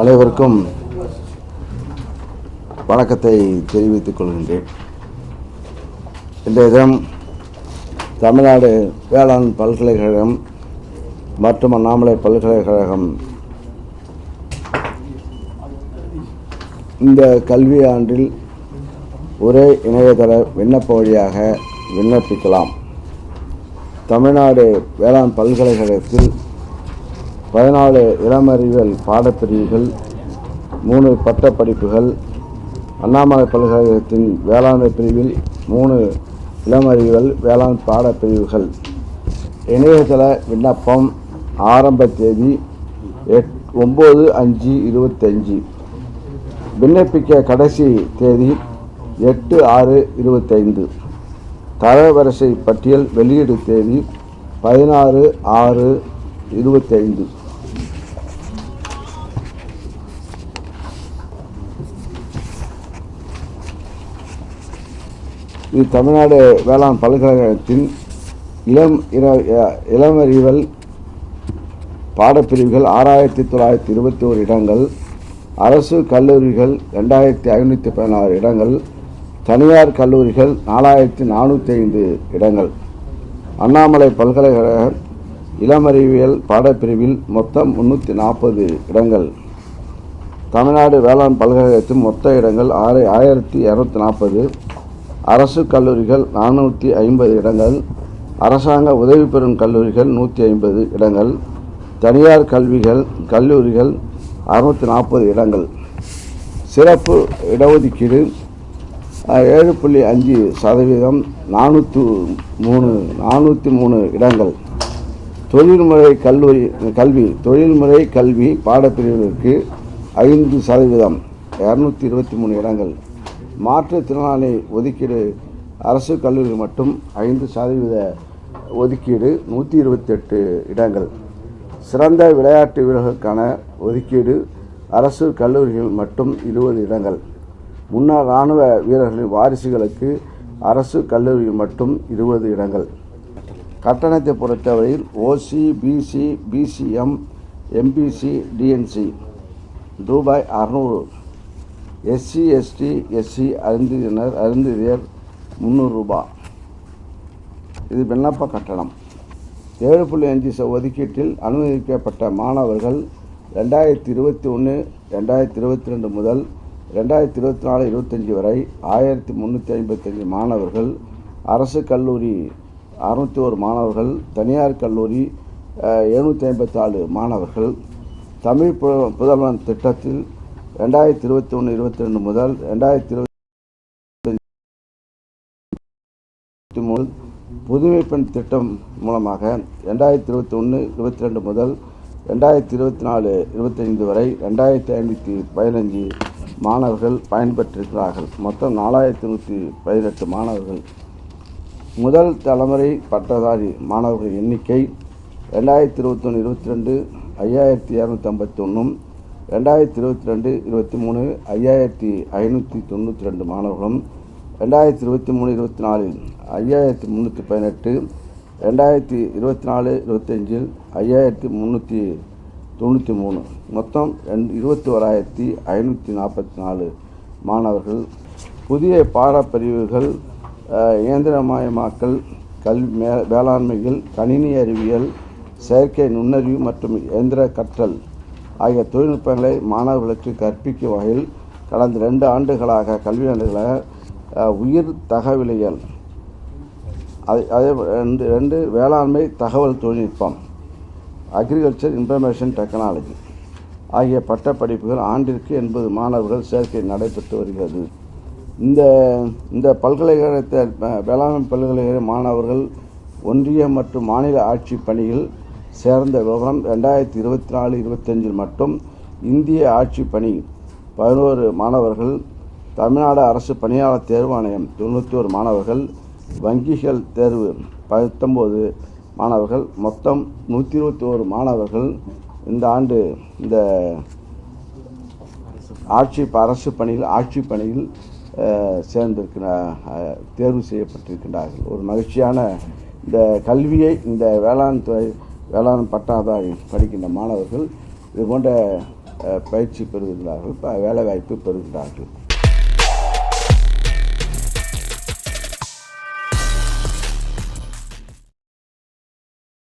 அனைவருக்கும் வணக்கத்தை தெரிவித்துக் கொள்கின்றேன். இன்றைய தினம் தமிழ்நாடு வேளாண் பல்கலைக்கழகம் மற்றும் அண்ணாமலை பல்கலைக்கழகம் இந்த கல்வி ஆண்டில் ஒரே இணையதள விண்ணப்ப வழியாக விண்ணப்பிக்கலாம். தமிழ்நாடு வேளாண் பல்கலைக்கழகத்தில் பதினாலு இளமறிவியல் பாடப்பிரிவுகள் மூணு பட்டப்படிப்புகள் அண்ணாமலை பல்கலைக்கழகத்தின் வேளாண்மை பிரிவில் மூணு இளமறிவியல் வேளாண் பாடப்பிரிவுகள். இணையதள விண்ணப்பம் ஆரம்ப தேதி எட் ஒம்பது அஞ்சு இருபத்தஞ்சி. விண்ணப்பிக்க கடைசி தேதி எட்டு ஆறு இருபத்தைந்து. தரவரிசை பட்டியல் வெளியீடு தேதி பதினாறு ஆறு இருபத்தைந்து. இது தமிழ்நாடு வேளாண் பல்கலைக்கழகத்தின் இளம் இர- இளமறிவல் பாடப்பிரிவுகள் ஆறாயிரத்தி தொள்ளாயிரத்தி இருபத்தி ஓரு இடங்கள் அரசு கல்லூரிகள் ரெண்டாயிரத்தி ஐநூற்றி பதினாறு இடங்கள் தனியார் கல்லூரிகள் நாலாயிரத்தி நானூற்றி ஐந்து இடங்கள். அண்ணாமலை பல்கலைக்கழக இளமறிவியல் பாடப்பிரிவில் மொத்தம் முன்னூற்றி நாற்பது இடங்கள். தமிழ்நாடு வேளாண் பல்கலைக்கழகத்தின் மொத்த இடங்கள் ஆறு ஆயிரத்தி இரநூத்தி நாற்பது அரசு கல்லூரிகள் நானூற்றி ஐம்பது இடங்கள் அரசாங்க உதவி பெறும் கல்லூரிகள் நூற்றி ஐம்பது இடங்கள் தனியார் கல்விகள் கல்லூரிகள் அறுநூற்றி நாற்பது இடங்கள். சிறப்பு இடஒதுக்கீடு ஏழு புள்ளி அஞ்சு சதவீதம் நானூற்று மூணு நானூற்றி மூணு இடங்கள். தொழில்முறை கல்லூரி கல்வி தொழில்முறை கல்வி பாடப்பிரிவுகளுக்கு ஐந்து சதவீதம் இரநூத்தி இருபத்தி மூணு இடங்கள். மாற்றுத்திறனாளி ஒதுக்கீடு அரசு கல்லூரி மட்டும் ஐந்து சதவீத ஒதுக்கீடு நூற்றி இருபத்தெட்டு இடங்கள். சிறந்த விளையாட்டு வீரர்களுக்கான ஒதுக்கீடு அரசு கல்லூரிகள் மட்டும் இருபது இடங்கள். முன்னாள் இராணுவ வீரர்களின் வாரிசுகளுக்கு அரசு கல்லூரியில் மட்டும் இருபது இடங்கள். கட்டணத்தை பொறுத்தவரையில் OC BC BCM MBC DNC ரூபாய் அறநூறு எஸ்சி எஸ்டி எஸ்சி அருந்தினர் அருந்திரியர் முந்நூறு ரூபாய் இது விண்ணப்ப கட்டணம். ஏழு புள்ளி அஞ்சு ஒதுக்கீட்டில் அனுமதிக்கப்பட்ட மாணவர்கள் ரெண்டாயிரத்தி இருபத்தி ஒன்று ரெண்டாயிரத்தி இருபத்தி ரெண்டு முதல் ரெண்டாயிரத்தி இருபத்தி நாலு இருபத்தஞ்சி வரை ஆயிரத்தி முந்நூற்றி ஐம்பத்தஞ்சு மாணவர்கள் அரசு கல்லூரி அறுநூற்றி ஒரு மாணவர்கள் தனியார் கல்லூரி எழுநூற்றி ஐம்பத்தாலு மாணவர்கள் தமிழ் புதல்வன் திட்டத்தில் ரெண்டாயிரத்தி இருபத்தி ஒன்று இருபத்தி ரெண்டு முதல் ரெண்டாயிரத்தி இருபத்தி மூணு புதுமை பெண் திட்டம் மூலமாக ரெண்டாயிரத்தி இருபத்தி ஒன்று இருபத்தி ரெண்டு முதல் ரெண்டாயிரத்தி இருபத்தி நாலு இருபத்தைந்து வரை ரெண்டாயிரத்தி ஐநூற்றி பதினஞ்சு மாணவர்கள் பயன்பெற்றிருக்கிறார்கள். மொத்தம் நாலாயிரத்தி நூற்றி பதினெட்டு மாணவர்கள். முதல் தலைமுறை பட்டதாரி மாணவர்கள் எண்ணிக்கை ரெண்டாயிரத்தி இருபத்தொன்று இருபத்தி ரெண்டு ஐயாயிரத்தி இரநூத்தி ஐம்பத்தி ஒன்றும் ரெண்டாயிரத்தி இருபத்தி ரெண்டு இருபத்தி மூணு ஐயாயிரத்தி ஐநூற்றி தொண்ணூற்றி ரெண்டு மாணவர்களும் ரெண்டாயிரத்தி இருபத்தி மூணு இருபத்தி நாலில் ஐயாயிரத்தி முந்நூற்றி பதினெட்டு ரெண்டாயிரத்தி இருபத்தி நாலு இருபத்தஞ்சில் ஐயாயிரத்தி முந்நூற்றி தொண்ணூற்றி மூணு. மொத்தம் ரெண்டு இருபத்தி ஓராயிரத்தி ஐநூற்றி நாற்பத்தி நாலு மாணவர்கள். புதிய பாடப்பிரிவுகள் இயந்திரமயமாக்கல் கல்வி மே வேளாண்மையில் கணினி அறிவியல் செயற்கை நுண்ணறிவு மற்றும் இயந்திர கற்றல் ஆகிய தொழில்நுட்பங்களை மாணவர்களுக்கு கற்பிக்கும் வகையில் கடந்த ரெண்டு ஆண்டுகளாக கல்வி ஆண்டுகளாக உயிர் தகவலியல் அதே அதே ரெண்டு ரெண்டு வேளாண்மை தகவல் தொழில்நுட்பம் அக்ரிகல்ச்சர் இன்ஃபர்மேஷன் டெக்னாலஜி ஆகிய பட்டப்படிப்புகள் ஆண்டிற்கு எண்பது மாணவர்கள் சேர்க்கை நடைபெற்று வருகிறது. இந்த இந்த பல்கலைக்கழகத்தை வேளாண்மை பல்கலைக்கழக மாணவர்கள் ஒன்றிய மற்றும் மாநில ஆட்சி பணியில் சேர்ந்த விவரம் ரெண்டாயிரத்தி இருபத்தி நாலு இருபத்தஞ்சில் மட்டும். இந்திய ஆட்சி பணி பதினோரு மாணவர்கள் தமிழ்நாடு அரசு பணியாளர் தேர்வாணையம் தொண்ணூற்றி ஒரு மாணவர்கள் வங்கிகள் தேர்வு பத்தொம்போது மாணவர்கள் மொத்தம் நூற்றி இருபத்தி ஓரு மாணவர்கள். இந்த ஆண்டு இந்த ஆட்சி அரசு பணியில் ஆட்சி பணியில் சேர்ந்திருக்கிற தேர்வு செய்யப்பட்டிருக்கின்றார்கள். ஒரு மகிழ்ச்சியான இந்த கல்வியை இந்த வேளாண் துறை வேளாண் பட்டாதாரி படிக்கின்ற மாணவர்கள் இது போன்ற பயிற்சி பெறுகின்றார்கள் வேலைவாய்ப்பு பெறுகின்றார்கள்